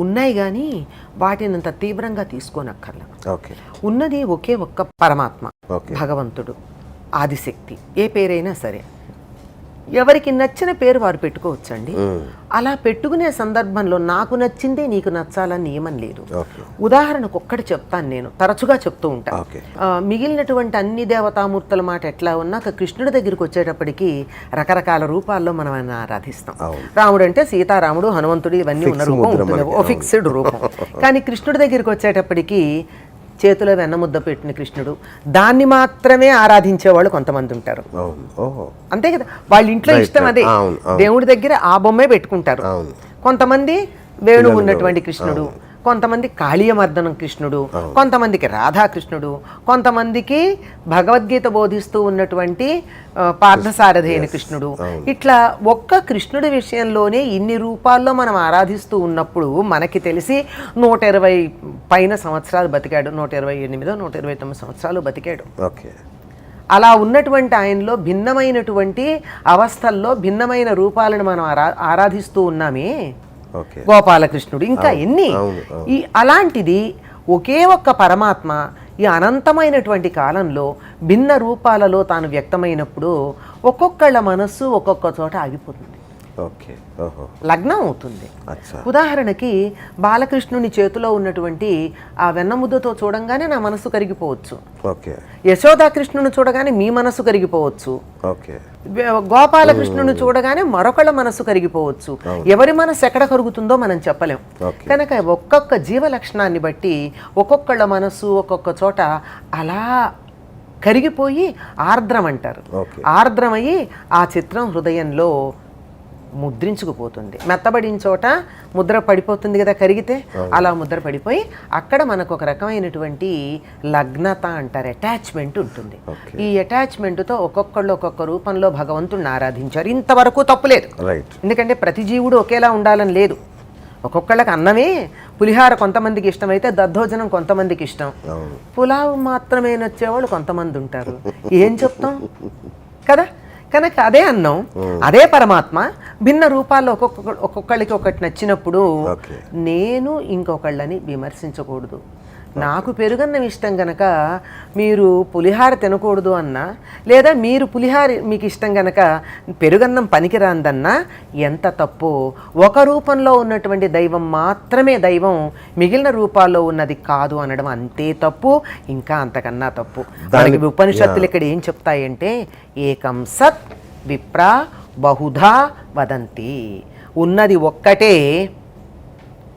ఉన్నాయి కానీ వాటిని అంత తీవ్రంగా తీసుకోనక్కర్లా. ఓకే. ఉన్నది ఒకే ఒక్క పరమాత్మ ఓకే. భగవంతుడు ఆదిశక్తి. ఏ పేరైనా సరే. ఎవరికి నచ్చిన పేరు వారు పెట్టుకోవచ్చండి. అలా పెట్టుకునే సందర్భంలో నాకు నచ్చిందే నీకు నచ్చాలని నియమం లేదు. ఉదాహరణకు ఒక్కటి చెప్తాను నేను తరచుగా చెప్తూ ఉంటాను మిగిలినటువంటి అన్ని దేవతామూర్తుల మాట ఎట్లా ఉన్నాక కృష్ణుడి దగ్గరికి వచ్చేటప్పటికి రకరకాల రూపాల్లో మనం ఆయన ఆరాధిస్తాం. రాముడు అంటే సీతారాముడు హనుమంతుడు ఇవన్నీ ఉన్న రూపం ఉంటుంది. ఓ ఫిక్స్డ్ రూపం. కానీ కృష్ణుడి దగ్గరికి వచ్చేటప్పటికి చేతిలో వెన్నముద్ద పెట్టిన కృష్ణుడు దాన్ని మాత్రమే ఆరాధించేవాళ్ళు కొంతమంది ఉంటారు. అంతే కదా? వాళ్ళ ఇంట్లో ఇష్టం. అదే. దేవుడి దగ్గర ఆ బొమ్మే పెట్టుకుంటారు. కొంతమంది వేణువు ఉన్నటువంటి కృష్ణుడు కొంతమంది కాళీయమర్దనం కృష్ణుడు కొంతమందికి రాధాకృష్ణుడు కొంతమందికి భగవద్గీత బోధిస్తూ ఉన్నటువంటి ఆ, పార్థసారథి అయిన కృష్ణుడు. ఇట్లా ఒక్క కృష్ణుడి విషయంలోనే ఇన్ని రూపాల్లో మనం ఆరాధిస్తూ ఉన్నప్పుడు మనకి తెలిసి నూట ఇరవై పైన సంవత్సరాలు బతికాడు. నూట ఇరవై ఎనిమిదో నూట ఇరవై తొమ్మిది సంవత్సరాలు బతికాడు. ఓకే. అలా ఉన్నటువంటి ఆయనలో భిన్నమైనటువంటి అవస్థల్లో భిన్నమైన రూపాలను మనం ఆరా ఆరాధిస్తూ ఉన్నామే. గోపాలకృష్ణుడు. ఇంకా ఎన్ని. ఈ అలాంటిది ఒకే ఒక్క పరమాత్మ ఈ అనంతమైనటువంటి కాలంలో భిన్న రూపాలలో తాను వ్యక్తమైనప్పుడు ఒక్కొక్కళ్ళ మనస్సు ఒక్కొక్క చోట ఆగిపోతుంది. ఓకే. లగ్నం అవుతుంది. ఉదాహరణకి బాలకృష్ణుని చేతిలో ఉన్నటువంటి ఆ వెన్నముద్దతో చూడంగానే నా మనసు కరిగిపోవచ్చు. ఓకే. యశోదాకృష్ణుని చూడగానే మీ మనసు కరిగిపోవచ్చు. గోపాలకృష్ణుని చూడగానే మరొకళ్ళ మనసు కరిగిపోవచ్చు. ఎవరి మనసు ఎక్కడ కరుగుతుందో మనం చెప్పలేం. కనుక ఒక్కొక్క జీవ లక్షణాన్ని బట్టి ఒక్కొక్కళ్ళ మనసు ఒక్కొక్క చోట అలా కరిగిపోయి ఆర్ద్రం అంటారు ఆర్ద్రమయ్యి ఆ చిత్రం హృదయంలో ముద్రించుకుపోతుంది. మెత్తబడిన చోట ముద్ర పడిపోతుంది కదా కరిగితే అలా ముద్ర పడిపోయి అక్కడ మనకు ఒక రకమైనటువంటి లగ్నత అంటారు అటాచ్మెంట్ ఉంటుంది. ఈ అటాచ్మెంట్తో ఒక్కొక్కళ్ళు ఒక్కొక్క రూపంలో భగవంతుడిని ఆరాధించారు. ఇంతవరకు తప్పులేదు ఎందుకంటే ప్రతి జీవుడు ఒకేలా ఉండాలని లేదు. ఒక్కొక్కళ్ళకి అన్నమే పులిహార కొంతమందికి ఇష్టమైతే దద్దోజనం కొంతమందికి ఇష్టం. పులావ్ మాత్రమే నచ్చేవాళ్ళు కొంతమంది ఉంటారు. ఏం చెప్తాం? కదా? కనుక అదే అన్నం అదే పరమాత్మ భిన్న రూపాల్లో ఒక్కొక్క ఒక్కొక్కళ్ళకి ఒకటి నచ్చినప్పుడు నేను ఇంకొకళ్ళని విమర్శించకూడదు. నాకు పెరుగన్నం ఇష్టం గనక మీరు పులిహార తినకూడదు అన్నా లేదా మీరు పులిహార మీకు ఇష్టం గనక పెరుగన్నం పనికిరాందన్నా ఎంత తప్పు ఒక రూపంలో ఉన్నటువంటి దైవం మాత్రమే దైవం మిగిలిన రూపాల్లో ఉన్నది కాదు అనడం అంతే తప్పు ఇంకా అంతకన్నా తప్పు. మనకి ఉపనిషత్తులు ఇక్కడ ఏం చెప్తాయంటే ఏకం సత్ విప్రా బహుధా వదంతి. ఉన్నది ఒక్కటే.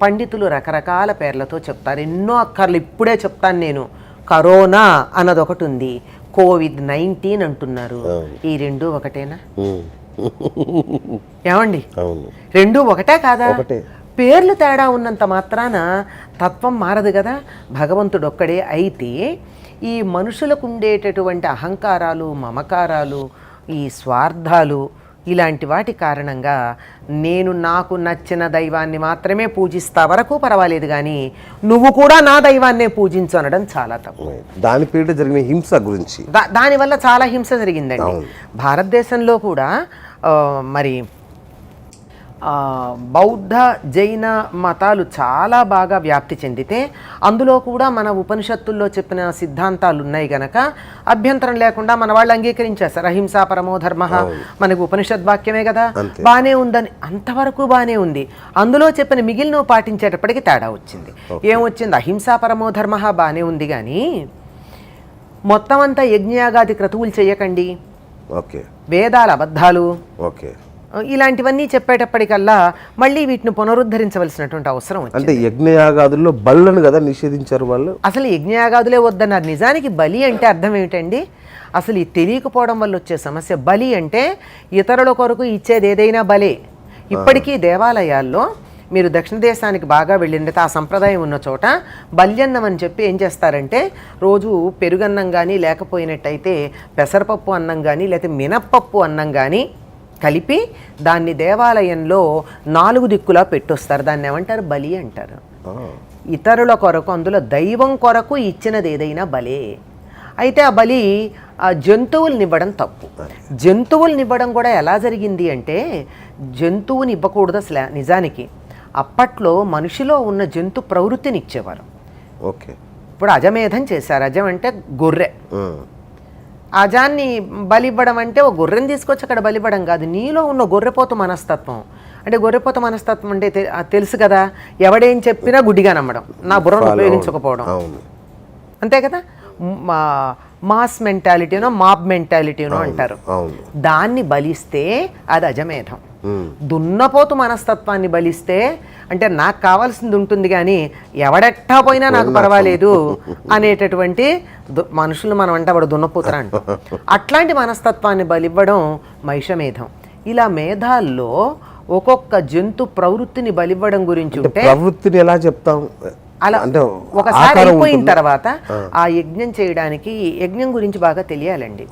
పండితులు రకరకాల పేర్లతో చెప్తారు. ఎన్నో అక్కర్లు ఇప్పుడే చెప్తాను నేను. కరోనా అన్నది ఒకటి ఉంది కోవిడ్ నైన్టీన్ అంటున్నారు. ఈ రెండు ఒకటేనా. ఏమండి? రెండు ఒకటే కాదా. పేర్లు తేడా ఉన్నంత మాత్రాన తత్వం మారదు కదా. భగవంతుడు ఒక్కడే అయితే ఈ మనుషులకు ఉండేటటువంటి అహంకారాలు మమకారాలు ఈ స్వార్థాలు ఇలాంటి వాటి కారణంగా నేను నాకు నచ్చిన దైవాన్ని మాత్రమే పూజిస్తా వరకు పర్వాలేదు కానీ నువ్వు కూడా నా దైవాన్నే పూజించు అనడం చాలా తప్పు. దాని పేరిట జరిగిన హింస గురించి. దా దానివల్ల చాలా హింస జరిగిందండి. భారతదేశంలో కూడా మరి బౌద్ధ జైన మతాలు చాలా బాగా వ్యాప్తి చెందితే అందులో కూడా మన ఉపనిషత్తుల్లో చెప్పిన సిద్ధాంతాలు ఉన్నాయి గనక అభ్యంతరం లేకుండా మన వాళ్ళు అంగీకరించేస్తారు. అహింసా పరమో ధర్మ మనకు ఉపనిషద్ వాక్యమే కదా. బానే ఉందని అంతవరకు బానే ఉంది. అందులో చెప్పిన మిగిలినవి పాటించేటప్పటికి తేడా వచ్చింది. ఏమొచ్చింది? అహింసా పరమో ధర్మ బానే ఉంది కానీ మొత్తం అంతా యజ్ఞయాగాది క్రతువులు చేయకండి ఓకే. వేదాల అబద్ధాలు. ఓకే. ఇలాంటివన్నీ చెప్పేటప్పటికల్లా మళ్ళీ వీటిని పునరుద్ధరించవలసినటువంటి అవసరం అంటే యజ్ఞయాగాదుల్లో బళ్ళను కదా నిషేధించారు వాళ్ళు? అసలు యజ్ఞయాగాదులే వద్దన్నారు. నిజానికి బలి అంటే అర్థం ఏమిటండి? అసలు ఈ తెలియకపోవడం వల్ల వచ్చే సమస్య బలి అంటే ఇతరుల కొరకు ఇచ్చేది ఏదైనా బలే. ఇప్పటికీ దేవాలయాల్లో మీరు దక్షిణ దేశానికి బాగా వెళ్ళిండితే ఆ సంప్రదాయం ఉన్న చోట బల్యన్నం అని చెప్పి ఏం చేస్తారంటే రోజు పెరుగన్నం కానీ లేకపోయినట్టయితే పెసరపప్పు అన్నం కానీ లేకపోతే మినప్పప్పు అన్నం కానీ కలిపి దాన్ని దేవాలయంలో నాలుగు దిక్కులా పెట్టొస్తారు. దాన్ని ఏమంటారు? బలి అంటారు. ఇతరుల కొరకు అందులో దైవం కొరకు ఇచ్చినది ఏదైనా బలే. అయితే ఆ బలి ఆ జంతువుల్ని ఇవ్వడం తప్పు. జంతువుల్ని ఇవ్వడం కూడా ఎలా జరిగింది అంటే జంతువుని ఇవ్వకూడదు అసలు నిజానికి. అప్పట్లో మనిషిలో ఉన్న జంతు ప్రవృత్తిని ఇచ్చేవారు. ఓకే. ఇప్పుడు అజమేధం చేశారు. అజం అంటే గొర్రె. అజాన్ని బలివ్వడం అంటే ఒక గొర్రెని తీసుకొచ్చి అక్కడ బలివ్వడం కాదు. నీలో ఉన్న గొర్రెపోతు మనస్తత్వం. అంటే గొర్రెపోతు మనస్తత్వం అంటే తెలుసు కదా ఎవడేం చెప్పినా గుడ్డిగా నమ్మడం నా బుర్రను ఉపయోగించకపోవడం. అంతే కదా? మా మాస్ మెంటాలిటీనో మాబ్ మెంటాలిటీనో అంటారు. దాన్ని బలిస్తే అది అజమేధం. దున్నపోతు మనస్తత్వాన్ని బలిస్తే అంటే నాకు కావాల్సింది ఉంటుంది కానీ ఎవడెట్టా పోయినా నాకు పర్వాలేదు అనేటటువంటి మనుషులు మనం అంటే వాడు దున్నపోతురా అంటాం అట్లాంటి మనస్తత్వాన్ని బలివ్వడం మైషమేధం ఇలా మేధాల్లో ఒక్కొక్క జంతు ప్రవృత్తిని బలివ్వడం గురించి ప్రవృత్తిని ఎలా చెప్తాం? అలా అంటే ఒకసారి అయిపోయిన? తర్వాత ఆ. యజ్ఞం చేయడానికి యజ్ఞం గురించి బాగా తెలియాలండి.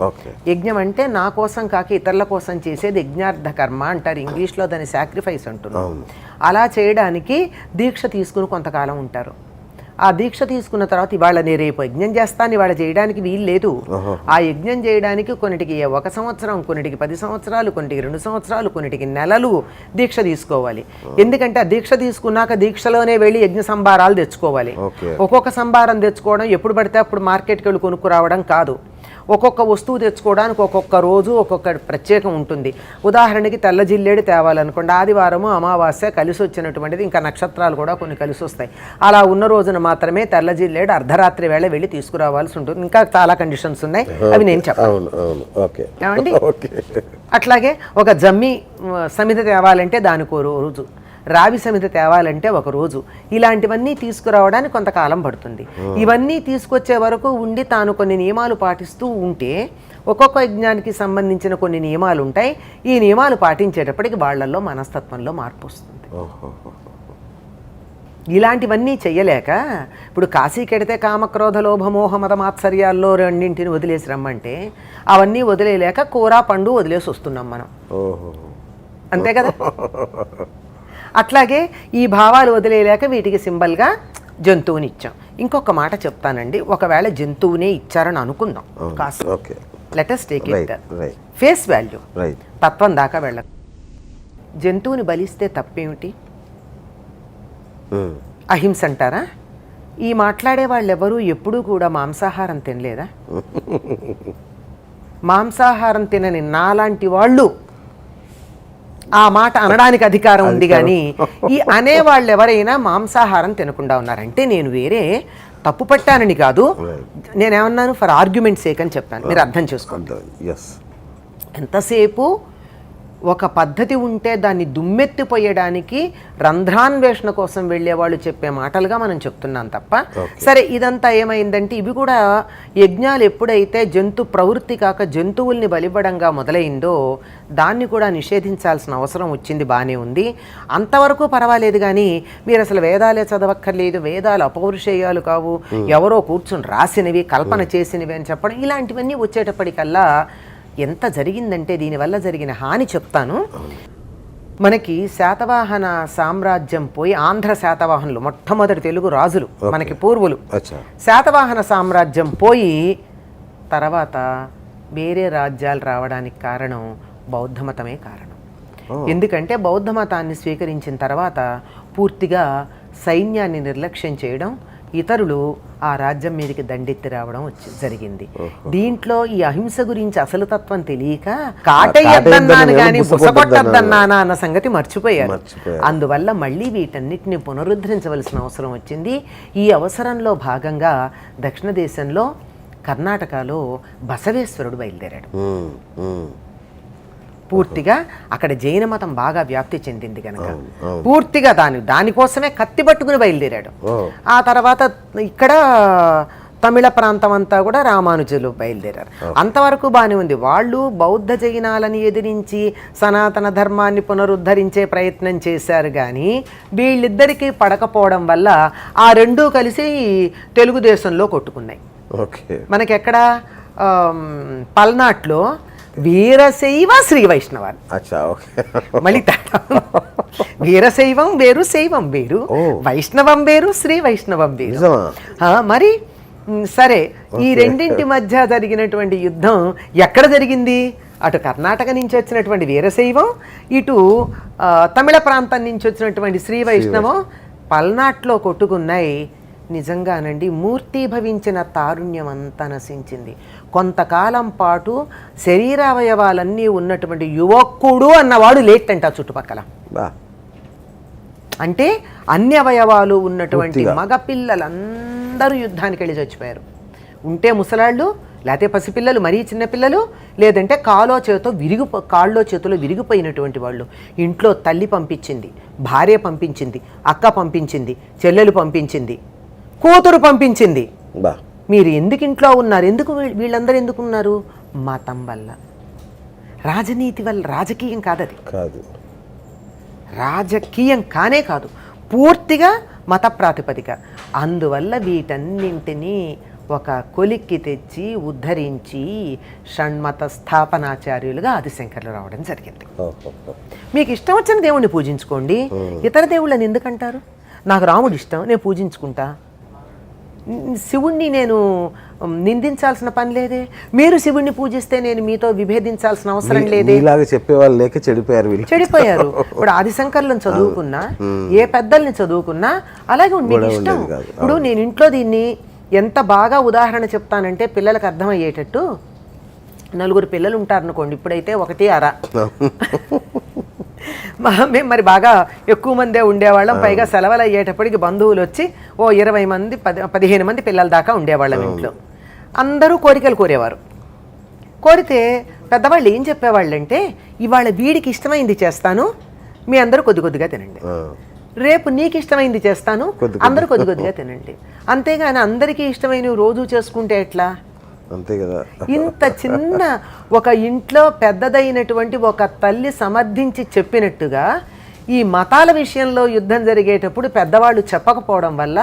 యజ్ఞం అంటే నా కోసం కాక ఇతరుల కోసం చేసేది యజ్ఞార్థ కర్మ అంటారు. ఇంగ్లీష్లో దాన్ని సాక్రిఫైస్ అంటున్నాం. అవును. అలా చేయడానికి దీక్ష తీసుకుని కొంతకాలం ఉంటారు. ఆ దీక్ష తీసుకున్న తర్వాత ఇవాళ నేను రేపు యజ్ఞం చేస్తాను ఇవాళ చేయడానికి వీలు లేదు. ఆ యజ్ఞం చేయడానికి కొన్నిటికి ఒక సంవత్సరం కొన్నిటికి పది సంవత్సరాలు కొన్నిటికి రెండు సంవత్సరాలు కొన్నిటికి నెలలు దీక్ష తీసుకోవాలి. ఎందుకంటే ఆ దీక్ష తీసుకున్నాక దీక్షలోనే వెళ్ళి యజ్ఞ సంభారాలు తెచ్చుకోవాలి. ఒక్కొక్క సంభారం తెచ్చుకోవడం ఎప్పుడు పడితే అప్పుడు మార్కెట్కి వెళ్ళి కొనుక్కు రావడం కాదు. ఒక్కొక్క వస్తువు తెచ్చుకోవడానికి ఒక్కొక్క రోజు ఒక్కొక్క ప్రత్యేకం ఉంటుంది. ఉదాహరణకి తెల్ల జిల్లేడు తేవాలనుకోండి. ఆదివారము అమావాస్య కలిసి వచ్చినటువంటిది ఇంకా నక్షత్రాలు కూడా కొన్ని కలిసి వస్తాయి. అలా ఉన్న రోజున మాత్రమే తెల్ల జిల్లేడు అర్ధరాత్రి వేళ వెళ్ళి తీసుకురావాల్సి ఉంటుంది. ఇంకా చాలా కండిషన్స్ ఉన్నాయి. అవి నేను? ఓకే. అట్లాగే ఒక జమ్మి సమిత తేవాలంటే దానికి రోజు. రావి సమిత తేవాలంటే ఒక రోజు. ఇలాంటివన్నీ తీసుకురావడానికి కొంతకాలం పడుతుంది. ఇవన్నీ తీసుకొచ్చే వరకు ఉండి తాను కొన్ని నియమాలు పాటిస్తూ ఉంటే ఒక్కొక్క యజ్ఞానికి సంబంధించిన కొన్ని నియమాలు ఉంటాయి ఈ నియమాలు పాటించేటప్పటికి వాళ్ళల్లో మనస్తత్వంలో మార్పు వస్తుంది. ఇలాంటివన్నీ చెయ్యలేక ఇప్పుడు కాశీకెడితే కామక్రోధ లోభమోహ మత మాత్సర్యాల్లో రెండింటిని వదిలేసి రమ్మంటే అవన్నీ వదిలేయలేక కూర పండు వదిలేసి వస్తున్నాం మనం. అంతే కదా? అట్లాగే ఈ భావాలు వదిలేయలేక వీటికి సింబల్గా జంతువుని ఇచ్చాం ఇంకొక మాట చెప్తానండి. ఒకవేళ జంతువునే ఇచ్చారని అనుకుందాం. కాస్త. Okay. Let's take it face value తత్వం దాకా వెళ్ళ. జంతువుని బలిస్తే తప్పేమిటి. అహింస అంటారా? ఈ మాట్లాడే వాళ్ళు ఎవరు ఎప్పుడూ కూడా మాంసాహారం తినలేదా? మాంసాహారం తినని నాలాంటి వాళ్ళు ఆ మాట అనడానికి అధికారం ఉంది కానీ ఈ అనే వాళ్ళు ఎవరైనా మాంసాహారం తినకుండా ఉన్నారంటే నేను వేరే తప్పు పట్టానని కాదు. నేనేమన్నాను? ఫర్ ఆర్గ్యుమెంట్ సేక్ అని చెప్పాను. మీరు అర్థం చేసుకోండి. ఎంతసేపు ఒక పద్ధతి ఉంటే దాన్ని దుమ్మెత్తిపోయడానికి రంధ్రాన్వేషణ కోసం వెళ్ళే వాళ్ళు చెప్పే మాటలుగా మనం చెప్తున్నాం తప్ప. సరే ఇదంతా ఏమైందంటే ఇవి కూడా యజ్ఞాలు ఎప్పుడైతే జంతు ప్రవృత్తి కాక జంతువుల్ని బలివ్వడంగా మొదలైందో దాన్ని కూడా నిషేధించాల్సిన అవసరం వచ్చింది బాగానే ఉంది. అంతవరకు పర్వాలేదు కానీ మీరు అసలు వేదాలే చదవక్కర్లేదు వేదాలు అపౌరుషేయాలు కావు ఎవరో కూర్చుని రాసినవి కల్పన చేసినవి అని చెప్పడం ఇలాంటివన్నీ వచ్చేటప్పటికల్లా ఎంత జరిగిందంటే దీనివల్ల జరిగిన హాని చెప్తాను. మనకి శాతవాహన సామ్రాజ్యం పోయి ఆంధ్ర శాతవాహనులు మొట్టమొదటి తెలుగు రాజులు మనకి పూర్వులు. శాతవాహన సామ్రాజ్యం పోయి తర్వాత వేరే రాజ్యాలు రావడానికి కారణం బౌద్ధ మతమే కారణం. ఎందుకంటే బౌద్ధ మతాన్ని స్వీకరించిన తర్వాత పూర్తిగా సైన్యాన్ని నిర్లక్ష్యం చేయడం ఇతరులు ఆ రాజ్యం మీదకి దండెత్తి రావడం జరిగింది. దీంట్లో ఈ అహింస గురించి అసలు తత్వం తెలియక కాటయ్యద్దన్నాను కానీ ఎవరు బుసకొట్టద్దన్నానా అన్న సంగతి మర్చిపోయారు. అందువల్ల మళ్ళీ వీటన్నిటిని పునరుద్ధరించవలసిన అవసరం వచ్చింది. ఈ అవసరంలో భాగంగా దక్షిణ దేశంలో కర్ణాటకలో బసవేశ్వరుడు బయలుదేరాడు. పూర్తిగా అక్కడ జైన మతం బాగా వ్యాప్తి చెందింది కనుక పూర్తిగా దాని దానికోసమే కత్తి పట్టుకుని బయలుదేరాడు. ఆ తర్వాత ఇక్కడ తమిళ ప్రాంతం అంతా కూడా రామానుజులు బయలుదేరారు. అంతవరకు బాగానే ఉంది. వాళ్ళు బౌద్ధ జైనాలని ఎదిరించి సనాతన ధర్మాన్ని పునరుద్ధరించే ప్రయత్నం చేశారు కానీ వీళ్ళిద్దరికీ పడకపోవడం వల్ల ఆ రెండూ కలిసి తెలుగుదేశంలో కొట్టుకున్నాయి. ఓకే. మనకి ఎక్కడ ఆమ్, పల్నాట్లో వీరశైవ శ్రీ ఓకే. మళ్ళీ తేడా. వీరశైవం వేరు శైవం వేరు. వైష్ణవం వేరు శ్రీ వైష్ణవం వేరు. మరి సరే ఈ రెండింటి మధ్య జరిగినటువంటి యుద్ధం ఎక్కడ జరిగింది? అటు కర్ణాటక నుంచి వచ్చినటువంటి వీరశైవం ఇటు తమిళ ప్రాంతం నుంచి వచ్చినటువంటి శ్రీ వైష్ణవం. పల్నాట్లో కొట్టుకున్నాయి. నిజంగానండి మూర్తీభవించిన తారుణ్యం అంతా నశించింది. కొంతకాలం పాటు శరీరావయవాలన్నీ ఉన్నటువంటి యువకుడు అన్నవాడు లేటంట చుట్టుపక్కల. అంటే అన్ని అవయవాలు ఉన్నటువంటి. మగపిల్లలందరూ యుద్ధానికి వెళ్ళి చచ్చిపోయారు. ఉంటే ముసలాళ్ళు లేకపోతే పసిపిల్లలు మరీ చిన్నపిల్లలు లేదంటే కాలో చేతో విరిగి కాళ్ళలో చేతిలో విరిగిపోయినటువంటి వాళ్ళు. ఇంట్లో తల్లి పంపించింది భార్య పంపించింది అక్క పంపించింది చెల్లెలు పంపించింది. కూతురు పంపించింది. బా. మీరు ఎందుకు ఇంట్లో ఉన్నారు? ఎందుకు వీళ్ళందరూ ఎందుకు ఉన్నారు? మతం వల్ల. రాజనీతి వల్ల రాజకీయం కాదది. కాదు. రాజకీయం కానే కాదు. పూర్తిగా మత ప్రాతిపదిక. అందువల్ల వీటన్నింటినీ ఒక కొలిక్కి తెచ్చి ఉద్ధరించి షణ్మత స్థాపనాచార్యులుగా ఆదిశంకర్లు రావడం జరిగింది. మీకు ఇష్టం వచ్చిన దేవుణ్ణి పూజించుకోండి. ఇతర దేవుళ్ళని ఎందుకంటారు? నాకు రాముడు ఇష్టం నేను పూజించుకుంటా. శివుణ్ణి నేను నిందించాల్సిన పని లేదే? మీరు శివుణ్ణి పూజిస్తే నేను మీతో విభేదించాల్సిన అవసరం లేదే? ఇలాగ చెప్పేవాళ్ళు లేక చెడిపోయారు వీళ్ళు. చెడిపోయారు. ఇప్పుడు ఆదిశంకర్లను చదువుకున్నా ఏ పెద్దల్ని చదువుకున్నా అలాగే. మీకు ఇష్టం. ఇప్పుడు నేను ఇంట్లో దీన్ని ఎంత బాగా ఉదాహరణ చెప్తానంటే పిల్లలకు అర్థమయ్యేటట్టు నలుగురు పిల్లలు ఉంటారనుకోండి ఇప్పుడైతే ఒకటి అర. మేము మరి బాగా ఎక్కువ మందే ఉండేవాళ్ళం. పైగా సెలవులు అయ్యేటప్పటికి బంధువులు వచ్చి ఓ ఇరవై మంది పది పదిహేను మంది పిల్లల దాకా ఉండేవాళ్ళం ఇంట్లో. అందరూ కోరికలు కోరేవారు. కోరితే పెద్దవాళ్ళు ఏం చెప్పేవాళ్ళంటే ఇవాళ వీడికి ఇష్టమైంది చేస్తాను మీ అందరూ కొద్ది కొద్దిగా తినండి. రేపు నీకు ఇష్టమైంది చేస్తాను అందరూ కొద్ది కొద్దిగా తినండి. అంతేగాని అందరికీ ఇష్టమైనవి రోజు చేసుకుంటే ఎట్లా? అంతే కదా. ఇంత చిన్న ఒక ఇంట్లో పెద్దదైనటువంటి ఒక తల్లి సమర్థించి చెప్పినట్టుగా ఈ మతాల విషయంలో యుద్ధం జరిగేటప్పుడు పెద్దవాళ్ళు చెప్పకపోవడం వల్ల